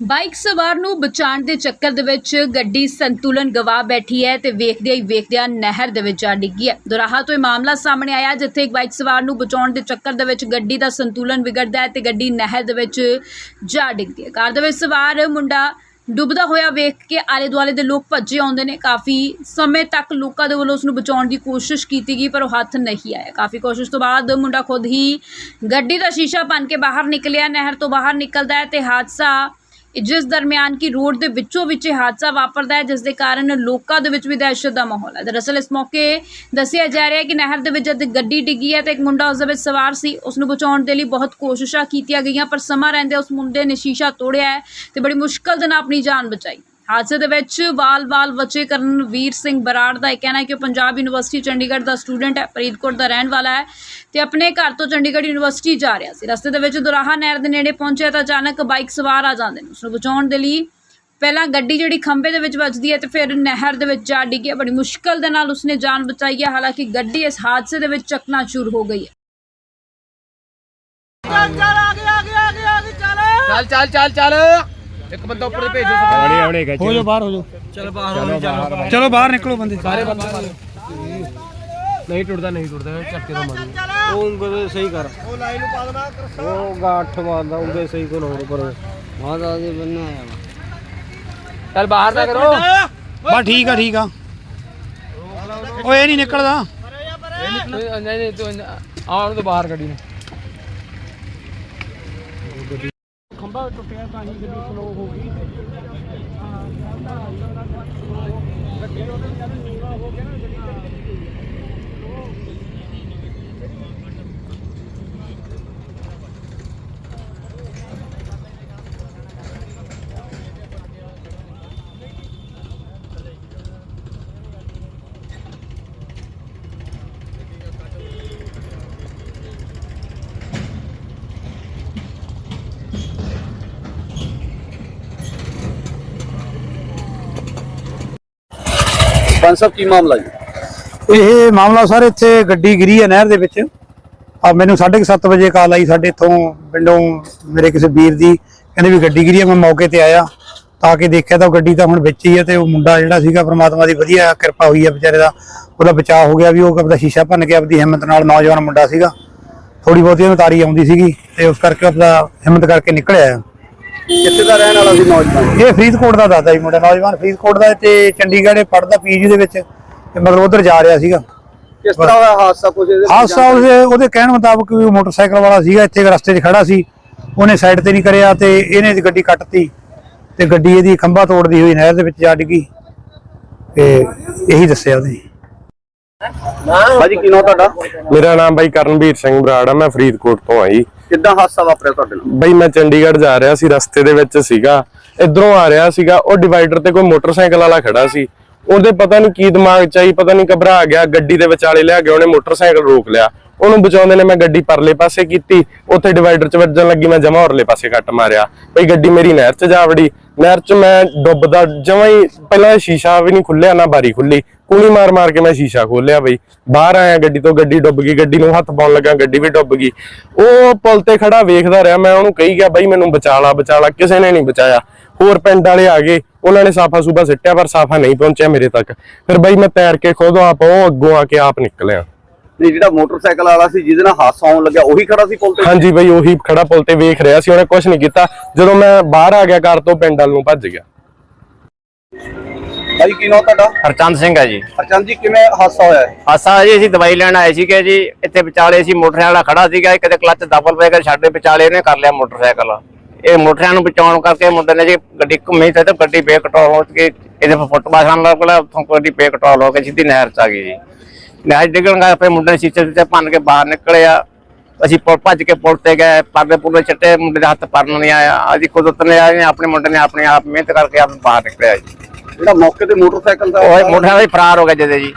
Bike ਸਵਾਰ ਨੂੰ ਬਚਾਉਣ ਦੇ ਚੱਕਰ ਦੇ ਵਿੱਚ ਗੱਡੀ ਸੰਤੁਲਨ ਗਵਾ ਬੈਠੀ ਹੈ ਤੇ ਵੇਖਦਿਆਂ ਹੀ ਵੇਖਦਿਆਂ ਨਹਿਰ ਦੇ ਵਿੱਚ ਜਾ ਡਿੱਗੀ ਹੈ। ਦੁਰਾਹਾ ਤੋਂ ਇਹ ਮਾਮਲਾ ਸਾਹਮਣੇ ਆਇਆ, ਜਿੱਥੇ ਇੱਕ ਬਾਈਕ ਸਵਾਰ ਨੂੰ ਬਚਾਉਣ ਦੇ ਚੱਕਰ ਦੇ ਵਿੱਚ ਗੱਡੀ ਦਾ ਸੰਤੁਲਨ ਵਿਗੜਦਾ ਹੈ ਤੇ ਗੱਡੀ ਨਹਿਰ ਦੇ ਵਿੱਚ ਜਾ ਡਿੱਗਦੀ ਹੈ। ਕਾਰ ਦੇ ਵਿੱਚ ਸਵਾਰ ਮੁੰਡਾ ਡੁੱਬਦਾ ਹੋਇਆ ਵੇਖ ਕੇ ਆਲੇ ਦੁਆਲੇ ਦੇ ਲੋਕ ਭੱਜੇ ਆਉਂਦੇ ਨੇ। ਕਾਫੀ ਸਮੇਂ ਤੱਕ ਲੋਕਾਂ ਦੇ ਵੱਲੋਂ ਉਸ ਨੂੰ ਬਚਾਉਣ ਦੀ ਕੋਸ਼ਿਸ਼ ਕੀਤੀ ਗਈ, ਪਰ ਉਹ ਹੱਥ ਨਹੀਂ ਆਇਆ। ਕਾਫੀ ਕੋਸ਼ਿਸ਼ ਤੋਂ ਬਾਅਦ ਮੁੰਡਾ ਖੁਦ ਹੀ ਗੱਡੀ ਦਾ ਸ਼ੀਸ਼ਾ ਭੰਨ ਕੇ ਬਾਹਰ ਨਿਕਲਿਆ। ਨਹਿਰ ਤੋਂ ਬਾਹਰ ਨਿਕਲਦਾ ਹੈ ਤੇ ਹਾਦਸਾ ਜਿਸ ਦਰਮਿਆਨ ਕੀ ਰੋਡ ਦੇ ਵਿੱਚੋਂ ਵਿੱਚ ਇਹ ਹਾਦਸਾ ਵਾਪਰਦਾ ਹੈ, ਜਿਸ ਦੇ ਕਾਰਨ ਲੋਕਾਂ ਦੇ ਵਿੱਚ ਵੀ ਦਹਿਸ਼ਤ ਦਾ ਮਾਹੌਲ ਹੈ। ਦਰਅਸਲ ਇਸ ਮੌਕੇ ਦੱਸਿਆ ਜਾ ਰਿਹਾ ਹੈ ਕਿ ਨਹਿਰ ਦੇ ਵਿੱਚ ਜਦ ਗੱਡੀ ਡਿੱਗੀ ਹੈ ਤਾਂ ਇੱਕ ਮੁੰਡਾ ਉਸ ਦੇ ਵਿੱਚ ਸਵਾਰ ਸੀ, ਉਸ ਨੂੰ ਬਚਾਉਣ ਦੇ ਲਈ ਬਹੁਤ ਕੋਸ਼ਿਸ਼ਾਂ ਕੀਤੀਆਂ ਗਈਆਂ, ਪਰ ਸਮਾਂ ਰਹਿੰਦੇ ਉਸ ਮੁੰਡੇ ਨੇ ਸ਼ੀਸ਼ਾ ਤੋੜਿਆ ਹੈ ਤੇ ਬੜੀ ਮੁਸ਼ਕਲ ਦੇ ਨਾਲ ਆਪਣੀ ਜਾਨ ਬਚਾਈ। ਹਾਦਸੇ ਦੇ ਵਿੱਚ ਵਾਲ-ਵਾਲ ਵਚੇ ਕਰਨਵੀਰ ਸਿੰਘ ਬਰਾੜ ਦਾ ਇਹ ਕਹਿਣਾ ਹੈ ਕਿ ਉਹ ਪੰਜਾਬ ਯੂਨੀਵਰਸਿਟੀ ਚੰਡੀਗੜ੍ਹ ਦਾ ਸਟੂਡੈਂਟ ਹੈ ਫਰੀਦਕੋਟ ਦਾ ਰਹਿਣ ਵਾਲਾ ਹੈ ਤੇ ਆਪਣੇ ਘਰ ਤੋਂ ਚੰਡੀਗੜ੍ਹ ਯੂਨੀਵਰਸਿਟੀ ਜਾ ਰਿਹਾ ਸੀ। ਰਸਤੇ ਦੇ ਵਿੱਚ ਦੁਰਾਹਾ ਨਹਿਰ ਦੇ ਨੇੜੇ ਪਹੁੰਚਿਆ ਤਾਂ ਅਚਾਨਕ ਬਾਈਕ ਸਵਾਰ ਆ ਜਾਂਦੇ ਨੇ। ਉਸ ਨੂੰ ਬਚਾਉਣ ਦੇ ਲਈ ਪਹਿਲਾਂ ਗੱਡੀ ਜਿਹੜੀ ਖੰਭੇ ਦੇ ਵਿੱਚ ਵੱਜਦੀ ਹੈ ਤੇ ਫਿਰ ਨਹਿਰ ਦੇ ਵਿੱਚ ਜਾ ਡਿੱਗੀ ਹੈ। ਬੜੀ ਮੁਸ਼ਕਲ ਦੇ ਨਾਲ ਉਸਨੇ ਜਾਨ ਬਚਾਈ ਹੈ। ਹਾਲਾਂਕਿ ਗੱਡੀ ਇਸ ਹਾਦਸੇ ਦੇ ਵਿੱਚ ਚਕਨਾਚੂਰ ਹੋ ਗਈ ਹੈ। ਚੱਲ ਚੱਲ ਚੱਲ ਚੱਲ। ਇੱਕ ਬੰਦਾ ਉੱਪਰ ਭੇਜੋ ਆਉਣੇ ਆਉਣੇ ਗੱਜ ਹੋ ਜਾਓ ਬਾਹਰ ਹੋ ਜਾਓ। ਚੱਲ ਬਾਹਰ ਹੋ ਚੱਲ ਚਲੋ ਬਾਹਰ ਨਿਕਲੋ ਬੰਦੇ। ਸਾਰੇ ਬੰਦੇ ਨਹੀਂ ਟੁੱਟਦਾ ਨਹੀਂ ਟੁੱਟਦਾ ਝਟਕੇ ਤੋਂ ਮਾਰੀ। ਉਹ ਉਂਗਲ ਸਹੀ ਕਰ। ਉਹ ਲਾਈਨ ਨੂੰ ਪਾ ਦੇਣਾ ਉਹ ਗਾਠ ਮਾਰਦਾ ਉਂਗਲ ਸਹੀ ਕੋ ਨਾ ਪਰ ਮਾਦਾ ਦੇ ਬੰਨੇ ਆਇਆ ਚੱਲ ਬਾਹਰ ਦਾ ਕਰੋ। ਬਸ ਠੀਕ ਆ ਠੀਕ ਆ। ਓਏ ਇਹ ਨਹੀਂ ਨਿਕਲਦਾ। ਨਹੀਂ ਨਹੀਂ ਤੂੰ ਆਉਣ ਤੋਂ ਬਾਹਰ ਗੱਡੀ ਨੂੰ। ਖੰਭਾ ਟੁੱਟਿਆ ਤਾਂ ਹੀ ਗੱਡੀ ਸਲੋ ਹੋ ਗਈ। ਪੰਜ ਸਾਹਿਬ ਕੀ ਮਾਮਲਾ ਜੀ? ਇਹ ਮਾਮਲਾ ਸਰ ਇੱਥੇ ਗੱਡੀ ਗਿਰੀ ਹੈ ਨਹਿਰ ਦੇ ਵਿੱਚ। ਆ ਮੈਨੂੰ 7:30 ਵਜੇ ਕਾਲ ਆਈ ਸਾਡੇ ਇੱਥੋਂ ਪਿੰਡੋਂ ਮੇਰੇ ਕਿਸੇ ਵੀਰ ਦੀ। ਕਹਿੰਦੇ ਵੀ ਗੱਡੀ ਗਿਰੀ ਹੈ, ਮੈਂ ਮੌਕੇ ਤੇ ਆਇਆ। ਤਾਂ ਕਿ ਦੇਖਿਆ ਤਾਂ ਉਹ ਗੱਡੀ ਤਾਂ ਹੁਣ ਵਿੱਚ ਹੀ ਹੈ ਤੇ ਉਹ ਮੁੰਡਾ ਜਿਹੜਾ ਸੀਗਾ ਪ੍ਰਮਾਤਮਾ ਦੀ ਵਧੀਆ ਕਿਰਪਾ ਹੋਈ ਹੈ ਵਿਚਾਰੇ ਦਾ। ਉਹਦਾ ਬਚਾਅ ਹੋ ਗਿਆ ਵੀ ਉਹ ਆਪਦਾ ਸ਼ੀਸ਼ਾ ਭੰਨ ਕੇ ਆਪਦੀ ਹਿੰਮਤ ਨਾਲ ਨੌਜਵਾਨ ਮੁੰਡਾ ਸੀਗਾ। ਥੋੜੀ ਬਹੁਤੀ ਉਹਨੂੰ ਤਾਰੀ ਆਉਂਦੀ ਸੀਗੀ ਤੇ ਉਸ ਕਰਕੇ ਉਹ ਆਪਦਾ ਹਿੰਮਤ ਕਰਕੇ ਨਿਕਲਿਆ ਹੈ ਕਿੱਥੇ ਦਾ ਰਹਿਣ ਵਾਲਾ ਸੀ ਨੌਜਵਾਨ। ਇਹ ਫਰੀਦਕੋਟ ਦਾ ਦਾਦਾ ਜੀ ਮੁੰਡਾ ਨੌਜਵਾਨ ਫਰੀਦਕੋਟ ਦਾ ਤੇ ਚੰਡੀਗੜ੍ਹ ਪੜਦਾ ਪੀਜੀ ਦੇ ਵਿੱਚ ਤੇ ਮਤਲਬ ਉਧਰ ਜਾ ਰਿਹਾ ਸੀਗਾ। ਕਿਸ ਤਰ੍ਹਾਂ ਹੋਇਆ ਹਾਦਸਾ ਕੁਝ ਇਹਦੇ ਹਾਦਸਾ ਉਹਦੇ ਉਹਦੇ ਕਹਿਣ ਮੁਤਾਬਕ ਵੀ ਉਹ ਮੋਟਰਸਾਈਕਲ ਵਾਲਾ ਸੀਗਾ ਇੱਥੇ ਰਸਤੇ 'ਚ ਖੜਾ ਸੀ। ਉਹਨੇ ਸਾਈਡ ਤੇ ਨਹੀਂ ਕਰਿਆ ਤੇ ਇਹਨੇ ਗੱਡੀ ਕੱਟਤੀ ਤੇ ਗੱਡੀ ਇਹਦੀ ਖੰਭਾ ਤੋੜਦੀ ਹੋਈ ਨਹਿਰ ਦੇ ਵਿੱਚ ਜਾ ਡਿੱਗੀ ਤੇ ਇਹੀ ਦੱਸਿਆ ਉਹਨੇ। ਭਾਜੀ ਕੀ ਨਾਮ ਤੁਹਾਡਾ? ਮੇਰਾ ਨਾਮ ਬਾਈ ਕਰਨਵੀਰ ਸਿੰਘ ਬਰਾੜ ਆ ਮੈਂ ਫਰੀਦਕੋਟ ਤੋਂ ਆਈ ਕਿੱਦਾਂ ਹਾਦਸਾ ਵਾਪਰਿਆ ਤੁਹਾਡੇ ਨਾਲ? ਬਾਈ ਮੈਂ ਚੰਡੀਗੜ੍ਹ ਜਾ ਰਿਹਾ ਸੀ, ਰਸਤੇ ਦੇ ਵਿੱਚ ਸੀਗਾ। ਇਧਰੋਂ ਆ ਰਿਹਾ ਸੀਗਾ, ਉਹ ਡਿਵਾਈਡਰ ਤੇ ਕੋਈ ਮੋਟਰਸਾਈਕਲ ਵਾਲਾ ਖੜਾ ਸੀ। ਉਹਦੇ ਪਤਾ ਨਹੀਂ ਕੀ ਦਿਮਾਗ ਚ ਆਈ, ਪਤਾ ਨਹੀਂ ਘਬਰਾ ਗਿਆ, ਗੱਡੀ ਦੇ ਵਿਚਾਲੇ ਲਿਆ ਗਿਆ, ਉਹਨੇ ਮੋਟਰਸਾਈਕਲ ਰੋਕ ਲਿਆ। ਉਹਨੂੰ ਬਚਾਉਂਦੇ ਨੇ ਮੈਂ ਗੱਡੀ ਪਰਲੇ ਪਾਸੇ ਕੀਤੀ। ਉੱਥੇ ਡਿਵਾਈਡਰ 'ਚ ਵੱਜਣ ਲੱਗੀ, ਮੈਂ ਜਮਾ ਔਰਲੇ ਪਾਸੇ ਕੱਟ ਮਾਰਿਆ। ਬਈ ਗੱਡੀ ਮੇਰੀ ਨਹਿਰ 'ਚ ਜਾ ਵੜੀ ਨਹਿਰ 'ਚ ਮੈਂ ਡੁੱਬਦਾ, ਜਮਾਂ ਹੀ ਪਹਿਲਾਂ ਸ਼ੀਸ਼ਾ ਵੀ ਨਹੀਂ ਖੁੱਲਿਆ, ਨਾ ਬਾਰੀ ਖੁੱਲੀ। ਕੂਣੀ ਮਾਰ ਮਾਰ ਕੇ ਮੈਂ ਸ਼ੀਸ਼ਾ ਖੋਲਿਆ ਬਈ। ਬਾਹਰ ਆਇਆ, ਗੱਡੀ ਤੋਂ ਗੱਡੀ ਡੁੱਬ ਗਈ, ਗੱਡੀ ਨੂੰ ਹੱਥ ਪਾਉਣ ਲੱਗਾ, ਗੱਡੀ ਵੀ ਡੁੱਬ ਗਈ। ਉਹ ਪੁਲ ਤੇ ਖੜਾ ਵੇਖਦਾ ਰਿਹਾ, ਮੈਂ ਉਹਨੂੰ ਕਹੀ ਗਿਆ, ਬਈ ਮੈਨੂੰ ਬਚਾਲਾ ਬਚਾਲਾ, ਕਿਸੇ ਨੇ ਨਹੀਂ ਬਚਾਇਆ। ਹੋਰ ਪਿੰਡ ਵਾਲੇ ਆ ਗਏ, ਉਹਨਾਂ ਨੇ ਸਾਫਾ ਸੂਬਾ ਸਿੱਟਿਆ, ਪਰ ਸਾਫਾ ਨਹੀਂ ਪਹੁੰਚਿਆ ਮੇਰੇ ਤੱਕ। ਫਿਰ ਬਈ ਮੈਂ ਤੈਰ ਕੇ ਖੁਦ ਆਪ, ਉਹ ਅੱਗੋਂ ਆ ਕੇ ਆਪ ਨਿਕਲਿਆ। ਨਹੀਂ ਜਿਹੜਾ ਮੋਟਰਸਾਈਕਲ ਵਾਲਾ ਸੀ ਜਿਹਦੇ ਨਾਲ ਹਾਦਸਾ ਹੋਣ ਲੱਗਿਆ ਉਹੀ ਖੜਾ ਸੀ ਪੁਲ ਤੇ? ਹਾਂਜੀ ਬਈ ਉਹੀ ਖੜਾ ਪੁਲ ਤੇ ਵੇਖ ਰਿਹਾ ਸੀ ਉਹਨੇ ਕੁਝ ਨਹੀਂ ਕੀਤਾ। ਜਦੋਂ ਮੈਂ ਬਾਹਰ ਆ ਗਿਆ ਘਰ ਤੋਂ ਪਿੰਡ ਵੱਲ ਨੂੰ ਭੱਜ ਗਿਆ। ਭਾਜੀ ਕੀ ਨਾਮ ਤੁਹਾਡਾ? ਹਰਚੰਦ ਸਿੰਘ ਹੈ ਜੀ। ਹਰਚੰਦ ਜੀ ਕਿਵੇਂ ਹਾਦਸਾ ਹੋਇਆ? ਹੈ ਹਾਸਾ ਜੀ ਅਸੀਂ ਦਵਾਈ ਲੈਣ ਆਏ ਸੀਗੇ ਜੀ। ਇੱਥੇ ਵਿਚਾਲੇ ਸੀ ਮੋਟਰਸਾਈਕਲ ਵਾਲਾ ਖੜਾ ਸੀਗਾ ਕਿਤੇ ਕਲੱਚ ਦਬਲ ਪੈ ਗਿਆ ਸਾਡੇ ਵਿਚਾਲੇ ਨੇ ਕਰ ਲਿਆ ਮੋਟਰਸਾਈਕਲ। ਇਹ ਮੋਟਰਸਾਈਕਲ ਨੂੰ ਬਚਾਉਣ ਕਰਕੇ ਮੁੰਡੇ ਨੇ ਜੀ ਗੱਡੀ ਘੁੰਮੀ ਤੇ ਤੇ ਗੱਡੀ ਬੇਕੰਟਰੋਲ ਹੋ ਕੇ ਇਹਦੇ ਫੁੱਟਪਾਥ ਨਾਲ ਗਿਆ ਉੱਥੋਂ ਗੱਡੀ ਬੇਕੰਟਰੋਲ ਹੋ ਕੇ ਸਿੱਧੀ ਨਹਿਰ ਚ ਆ ਗਈ ਜੀ। ਨਹਿਰ ਡਿੱਗਣ ਫਿਰ ਮੁੰਡੇ ਨੇ ਸ਼ੀਸ਼ੇ ਤੇ ਭੰਨ ਕੇ ਬਾਹਰ ਨਿਕਲਿਆ ਅਸੀਂ ਪੁਲ ਭੱਜ ਕੇ ਪੁਲ ਤੇ ਗਏ ਪਰਦੇ ਪੁਰਦੇ ਚੱਟੇ ਮੁੰਡੇ ਦੇ ਹੱਥ ਪਰਨ ਨਹੀਂ ਆਇਆ। ਅਸੀਂ ਕੁਦਰਤ ਨੇ ਆਏ ਆਪਣੇ ਮੁੰਡੇ ਨੇ ਆਪਣੇ ਆਪ ਮਿਹਨਤ ਕਰਕੇ ਆਪ ਬਾਹਰ ਨਿਕਲਿਆ ਜੀ। ਜਿਹੜਾ ਮੌਕੇ ਤੇ ਮੋਟਰਸਾਈਕਲ ਦਾ ਉਹ ਮੋਟਰਸਾਈਕਲ ਹੀ ਫਰਾਰ ਹੋ ਗਿਆ ਜਦੇ ਜੀ।